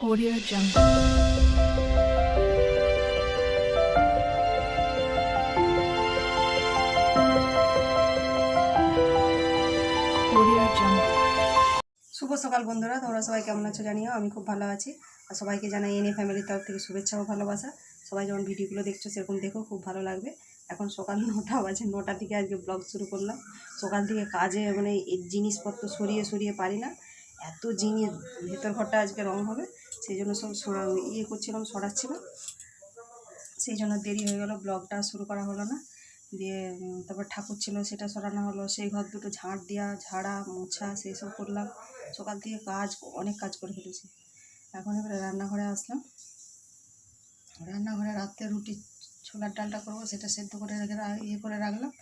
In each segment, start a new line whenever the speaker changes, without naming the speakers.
Audio Jungle.
শুভ সকাল বন্ধুরা, তোমরা সবাই কেমন আছো জানিও? আমি খুব ভালো আছি। আর সবাইকে জানাই এনে ফ্যামিলির তরফ থেকে শুভেচ্ছা ও ভালোবাসা। সবাই যখন ভিডিওগুলো দেখছ, সেরকম দেখো, খুব ভালো লাগবে। এখন সকাল নটা বাজে নটার দিকে আজকে ব্লগ শুরু করলাম। সকাল থেকে কাজে মানে জিনিসপত্র সরিয়ে সরিয়ে পারি না। এত জিনিস, ভেতর ঘরটা আজকে রং হবে। সেই জন্য সব সরা ইয়ে করছিলাম, সরাচ্ছিলাম। সেই জন্য দেরি হয়ে গেল, ব্লগটা শুরু করা হলো না। দিয়ে তারপর ঠাকুর ছিল, সেটা সরানো হলো। সেই ঘর দুটো ঝাঁট দেওয়া ঝাড়া, মোছা, সেই সব করলাম। সকাল থেকে কাজ, অনেক কাজ করে ফেলেছি। এখন এবারে রান্নাঘরে আসলাম। রান্নাঘরে রাত্রে রুটি, ছোলার ডালটা করব, সেটা সেদ্ধ করে রেখে ইয়ে করে রাখলাম।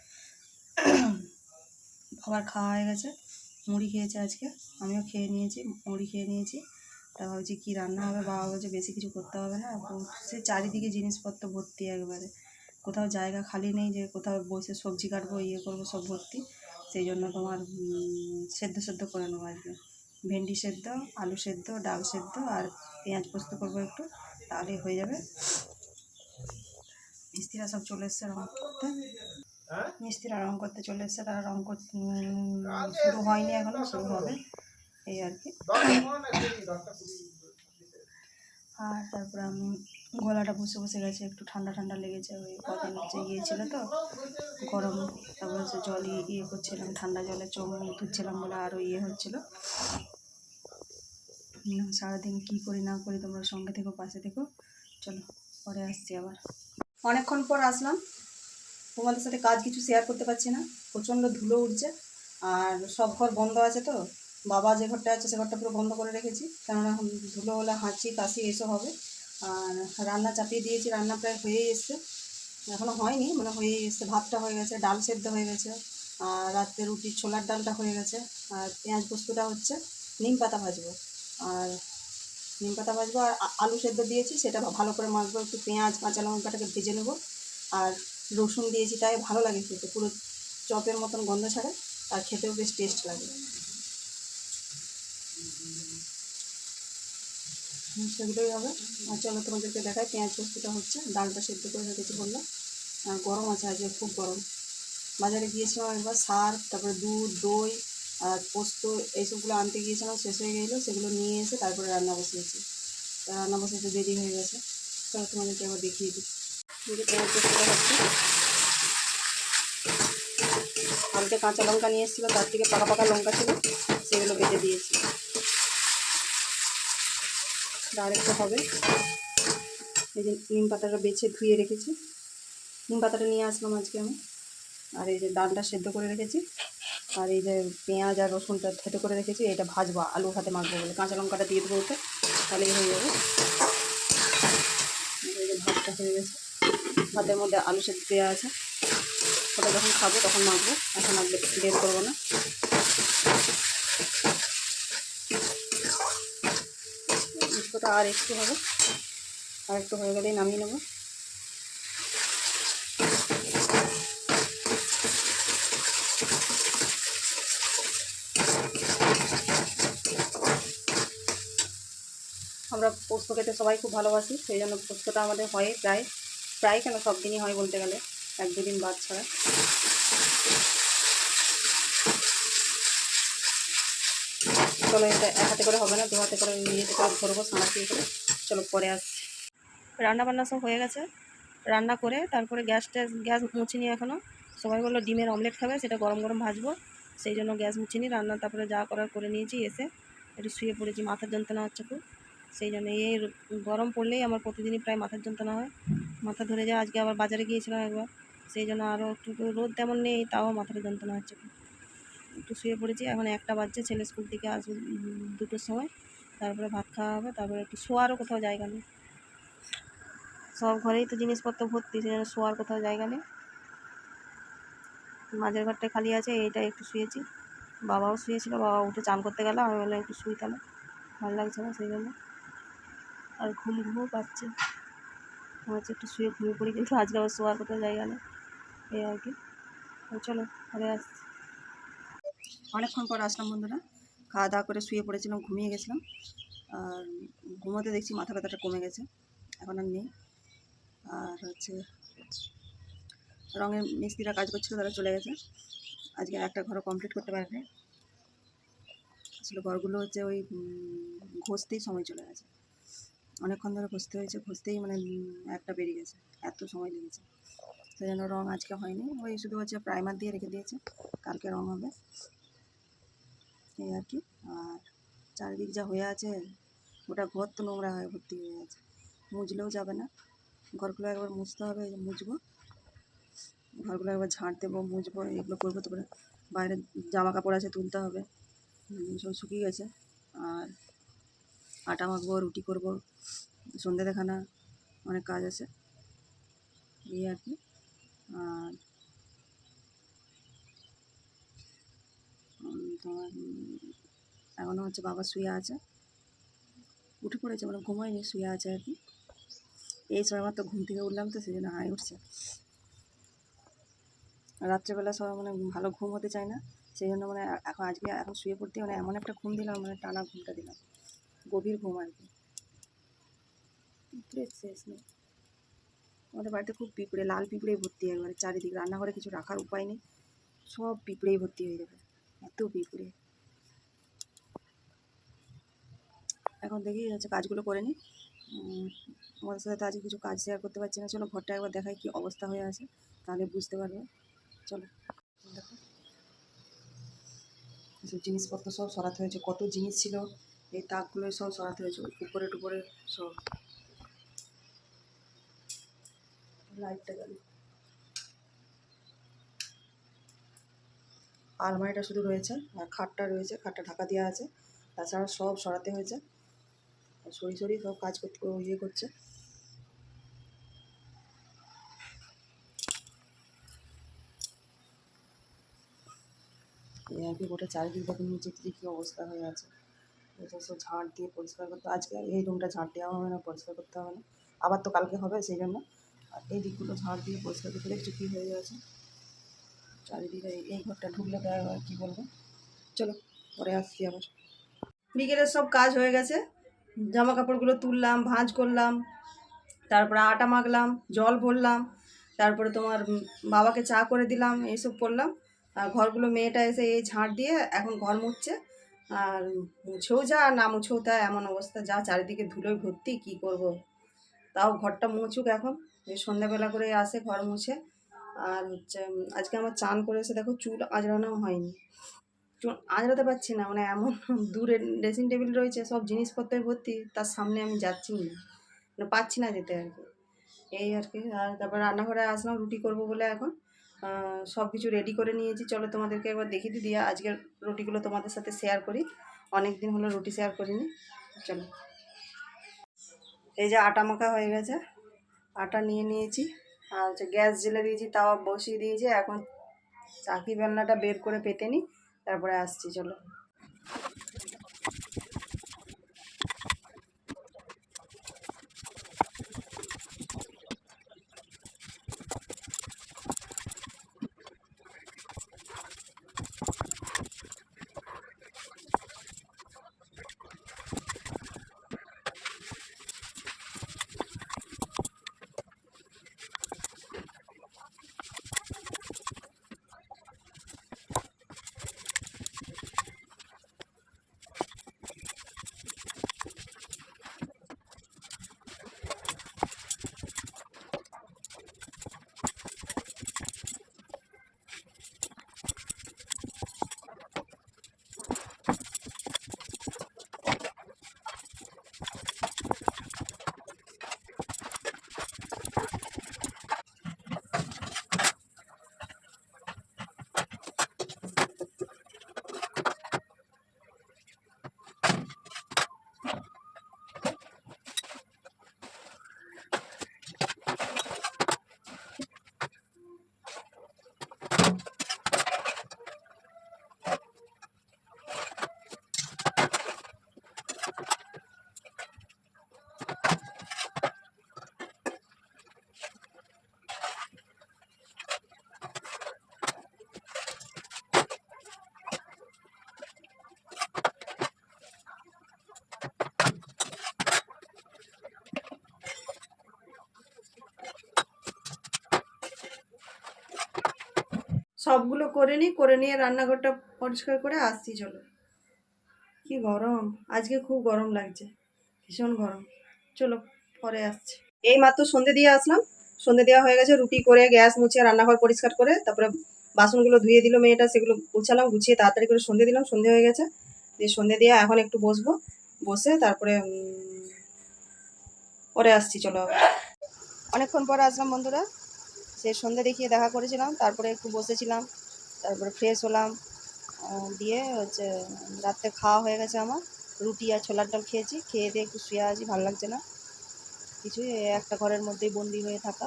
খাবার খাওয়া হয়ে গেছে। মুড়ি খেয়েছে আজকে। আমিও খেয়ে নিয়েছি, মুড়ি খেয়ে নিয়েছি। তা ভাবছি কী রান্না হবে বাবা বলছে বেশি কিছু করতে হবে না। সে চারিদিকে জিনিসপত্র ভর্তি একবারে। কোথাও জায়গা খালি নেই যে কোথাও বসে সবজি কাটবো ইয়ে করব সব ভর্তি। সেই জন্য তোমার সেদ্ধ সেদ্ধ করে নেব আজকে। ভেন্ডি সেদ্ধ আলু সেদ্ধ ডাল সেদ্ধ আর পেঁয়াজ পোস্ত করব একটু তাহলে হয়ে যাবে। মিস্ত্রিরা সব চলে এসছে রং করতে। মিস্ত্রিরা রং করতে চলে এসছে তারা রং করতে শুরু হয়নি এখনও শুরু হবে। এই আর কি। আর তারপর আমি গলাটা বসে বসে গেছে একটু ঠান্ডা ঠান্ডা লেগেছে ওই কদিন হচ্ছে ইয়ে ছিল তো। গরম তারপর হচ্ছে জল ইয়ে- ইয়ে করছিলাম ঠান্ডা জলে চোখ মুখ ধুচ্ছিলাম বলে আরও ইয়ে হচ্ছিল। সারাদিন কী করি না করি তোমরা সঙ্গে থেকো পাশে থেকো। চলো পরে আসছি আবার। অনেকক্ষণ পর আসলাম। তোমাদের সাথে কাজ কিছু শেয়ার করতে পারছি না। প্রচণ্ড ধুলো উঠছে আর সব ঘর বন্ধ আছে তো। বাবা যে ঘরটা আছে সে ঘরটা পুরো বন্ধ করে রেখেছি। কেননা ধুলো হলে হাঁচি, কাশি এসব হবে। আর রান্না চাপিয়ে দিয়েছি, রান্না প্রায় হয়েই এসছে। এখনও হয়নি মানে হয়েই এসছে। ভাতটা হয়ে গেছে, ডাল সেদ্ধ হয়ে গেছে, আর রাত্রে রুটি, ছোলার ডালটা হয়ে গেছে, আর পেঁয়াজ পোস্তটা হচ্ছে নিম পাতা ভাজবো। আর নিম পাতা ভাজবো, আর আলু সেদ্ধ দিয়েছি, সেটা ভালো করে মাখবো, একটু পেঁয়াজ, কাঁচা লঙ্কাটাকে ভেজে নেব। আর রসুন দিয়েছি, তাই ভালো লাগে খেতে, পুরো চপের মতন গন্ধ ছাড়ে, আর খেতেও বেশ টেস্ট লাগে। সেগুলোই হবে। আর চলো তোমাদেরকে দেখাই, পেঁয়াজ পোস্তটা হচ্ছে, ডালটা সেদ্ধ করে রেখেছি বললাম। আর গরম আছে আজকে, খুব গরম। বাজারে গিয়েছিলাম একবার, সার, তারপরে দুধ, দই, আর পোস্ত, এইসবগুলো আনতে গিয়েছিলাম, শেষ হয়ে গেলো, সেগুলো নিয়ে এসে তারপরে রান্না বসিয়েছি। রান্না বসিয়েতে দেরি হয়ে গেছে। চলো তোমাদেরকে আবার দেখিয়ে দিই। এদিকে পেঁয়াজ হচ্ছে কাঁচা লঙ্কা নিয়ে এসেছিল তার থেকে পাকা পাকা লঙ্কা ছিল, সেগুলো বেটে দিয়েছি। একটু হবে। এই যে নিম পাতাটা বেছে ধুয়ে রেখেছি। নিম পাতাটা নিয়ে আসলাম আজকে আমি। আর এই যে ডালটা সেদ্ধ করে রেখেছি। আর এই যে পেঁয়াজ আর রসুনটা থেতো করে রেখেছি। এটা ভাজবো আলু হাতে মাখবো বলে। কাঁচা লঙ্কাটা দিয়ে দেবো ওতে, তাহলেই হয়ে যাবে। যে ভাতটা হয়ে গেছে। ভাতের মধ্যে আলু সেদ্ধ দেওয়া আছে। ওটা যখন খাব তখন মাখবো। এখন আর বের করব না। মিষ্টিটা আর একটু হবে। আর একটু হয়ে গেলেই নামিয়ে নেব। আমরা পোস্ত খেতে সবাই খুব ভালোবাসি, সেই জন্য পোস্তটা আমাদের হয় প্রায় প্রায় কেন সব দিনই হয় বলতে গেলে, এক দুদিন বাদ ছাড়া। চলো এটা এক হাতে করে হবে না, দু হাতে করে ইয়েতে করে ধরবো সাঁড়াশি করে। চলো পরে আসছি। রান্না বান্না সব হয়ে গেছে। রান্না করে তারপরে গ্যাস ট্যাস, গ্যাস মুছিনি এখনও সবাই বলল ডিমের অমলেট খাবে, সেটা গরম গরম ভাজবো। সেই জন্য গ্যাস মুছিনি রান্না তারপরে যা করার করে নিয়েছি, এসে একটু শুয়ে পড়েছি, মাথার যন্ত্রণা হচ্ছে খুব। সেই জন্য এই গরম পড়লেই আমার প্রতিদিনই প্রায় মাথার যন্ত্রণা হয়। মাথা ধরে যায়, আজকে আবার বাজারে গিয়েছিলাম একবার। সেই জন্য আরও একটু রোদ তেমন নেই, তাও মাথার যন্ত্রণা হচ্ছে খুব। একটু শুয়ে পড়েছি। এখন একটা বাজছে, ছেলে স্কুল থেকে আসবে দুটোর সময়। তারপরে ভাত খাওয়া হবে, তারপরে একটু শোয়ারও কোথাও জায়গা নেই। সব ঘরেই তো জিনিসপত্র ভর্তি জন্য শোয়ার কোথাও জায়গা নেই। মাঝের ঘরটা খালি আছে এইটা একটু শুয়েছি। বাবাও শুয়েছিল, বাবা উঠে চান করতে গেল, আমি বললাম একটু শুই তাহলে। ভালো লাগছে না সেই জন্য। আর ঘুম ঘুমও পাচ্ছে। আমার হচ্ছে একটু শুয়ে ঘুমিয়ে পড়ি, কিন্তু আজকে আবার শোয়ার কোথাও জায়গা নেই। এই আর কি। চলো পরে আসছি। অনেকক্ষণ পর আসলাম বন্ধুরা। খাওয়া দাওয়া করে শুয়ে পড়েছিলাম, ঘুমিয়ে গেছিলাম। আর ঘুমোতে দেখছি মাথা ব্যথাটা কমে গেছে, এখন আর নেই। আর হচ্ছে রঙের মিস্ত্রিরা কাজ করছিল, তারা চলে গেছে। আজকে একটা ঘরও কমপ্লিট করতে পারেনি। আসলে ঘরগুলো হচ্ছে ওই ঘষতেই সময় চলে গেছে। অনেকক্ষণ ধরে ঘষতে হয়েছে, ঘষতেই মানে একটা বেরিয়ে গেছে। এত সময় লেগেছে। সেই জন্য রঙ আজকে হয়নি। ওই শুধু হচ্ছে প্রাইমার দিয়ে রেখে দিয়েছে। কালকে রঙ হবে। এই আর কি। আর চারিদিক যা হয়ে আছে ওটা ঘর তো নোংরা হয়ে ভর্তি হয়ে আছে। মুছলেও যাবে না। ঘরগুলো একবার মুছতে হবে মুছবো। ঘরগুলো একবার ঝাঁট দেবো, মুছবো, এগুলো করব তারপরে বাইরে জামা কাপড় আছে তুলতে হবে। সব শুকিয়ে গেছে। আর আটা মাখবো, রুটি করব সন্ধে দেখানা অনেক কাজ আছে। এই আর কি। আর এখনও হচ্ছে বাবা শুয়ে আছে। উঠে পড়েছে মানে ঘুমায়নি, শুয়ে আছে আর কি। এই সময় আমার তো ঘুম থেকে উঠলাম তো সেই জন্য হাই উঠছে রাত্রেবেলা সব মানে ভালো ঘুম হতে চায় না, সেই জন্য মানে এখন আজকে এখন শুয়ে পড়তে মানে এমন একটা ঘুম দিলাম মানে টানা ঘুমটা দিলাম। গভীর ঘুম আর কি। শেষ নেই। আমাদের বাড়িতে খুব পিঁপড়ে, লাল পিঁপড়েই ভর্তি একবারে চারিদিকে রান্নাঘরে কিছু রাখার উপায় নেই। সব পিঁপড়েই ভর্তি হয়ে যাবে, এত পিঁপড়ে। এখন দেখি হচ্ছে কাজগুলো করে নিই। উম, তোমাদের সাথে তো আজকে কিছু কাজ শেয়ার করতে পারছি না। চলো ঘরটা একবার দেখাই কি অবস্থা হয়ে আছে তাহলে বুঝতে পারবে। চলো দেখো। এসব জিনিসপত্র সব সরাতে হয়েছে কত জিনিস ছিল এই তাকগুলো সব সরাতে হয়েছে উপরে টুপরে সব। লাইটটা গেল। আলমারিটা শুধু রয়েছে আর খাটটা রয়েছে খাটটা ঢাকা দেওয়া আছে তাছাড়া সব সরাতে হয়েছে। সরি সরি সব কাজ করতে ইয়ে করছে। এই আর কি গোটা চারিদিক দেখুন নিচে থেকে কী অবস্থা হয়ে আছে। সব ঝাঁট দিয়ে পরিষ্কার করতে, আজকে এই রুমটা ঝাঁট দেওয়া হবে না, পরিষ্কার করতে হবে না। আবার তো কালকে হবে সেই জন্য। আর এই দিকগুলো ঝাঁট দিয়ে পরিষ্কার করতে দেখছ কী হয়ে গেছে চারিদিকে এই- ঘরটা ঢুকলে আর কী বলব। চলো, পরে আসছি আবার। বিকেলের সব কাজ হয়ে গেছে। জামা কাপড়গুলো তুললাম, ভাঁজ করলাম, তারপরে আটা মাখলাম, জল ভরলাম, তারপরে তোমার বাবাকে চা করে দিলাম, এইসব করলাম। আর ঘরগুলো মেয়েটা এসে এই ঝাঁট দিয়ে এখন ঘর মুছছে। আর মুছেও যা, আর না মুছেও তা, এমন অবস্থা, যা চারিদিকে ধুলোয় ভর্তি, কি করব। তাও ঘরটা মুছুক এখন। সন্ধ্যাবেলা করে আসে, ঘর মুছে। আর হচ্ছে আজকে আমার চান করে এসে দেখো চুল আজরানো হয়নি। আজরাতে পারছি না মানে এমন দূরে ড্রেসিং টেবিল রয়েছে, সব জিনিসপত্রে ভর্তি, তার সামনে আমি যাচ্ছি না। মানে পাচ্ছি না যেতে আর কি। এই আর কি, আর তারপর রান্নাঘরে আসলাম, রুটি করব বলে এখন। সব কিছু রেডি করে নিয়েছি। চলো তোমাদেরকে একবার দেখিয়ে দিই, দিয়ে আজকের রুটিগুলো তোমাদের সাথে শেয়ার করি। অনেক দিন হলো রুটি শেয়ার করিনি। চলো। এই যে আটা মাখা হয়ে গেছে, আটা নিয়ে নিয়েছি। আর হচ্ছে গ্যাস জেলে দিয়েছি, তাওয়া বসিয়ে দিয়েছি। এখন চাকি বেলনাটা বের করে পেতে নিই। তারপরে আসছি চলো। সবগুলো করে নিই করে নিয়ে রান্নাঘরটা পরিষ্কার করে আসছি, চলো। কি গরম। আজকে খুব গরম লাগছে। ভীষণ গরম। চলো, পরে আসছি। এই মাত্র সন্ধে দিয়ে আসলাম। সন্ধে দেওয়া হয়ে গেছে, রুটি করে, গ্যাস মুছে, রান্নাঘর পরিষ্কার করে, তারপরে বাসনগুলো ধুয়ে দিল মেয়েটা, সেগুলো গুছালাম, গুছিয়ে তাড়াতাড়ি করে সন্ধে দিলাম, সন্ধে হয়ে গেছে। দিয়ে সন্ধে দিয়ে এখন একটু বসবো। বসে তারপরে পরে আসছি, চলো। অনেকক্ষণ পরে আসলাম বন্ধুরা। সে সন্ধে দেখিয়ে দেখা করেছিলাম, তারপরে একটু বসেছিলাম, তারপরে ফ্রেশ হলাম দিয়ে হচ্ছে রাত্রে খাওয়া হয়ে গেছে আমার, রুটি আর ছোলার ডাল খেয়েছি, খেয়ে দিয়ে একটু শুয়ে আছি, ভালো লাগছে না। কিছুই একটা ঘরের মধ্যেই বন্দি হয়ে থাকা।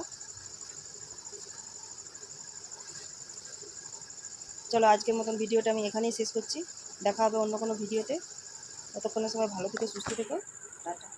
চলো আজকের মতন ভিডিওটা আমি এখানেই শেষ করছি। দেখা হবে অন্য কোনো ভিডিওতে। ততক্ষণের সময় ভালো থেকে, সুস্থ থেকো। টাটা।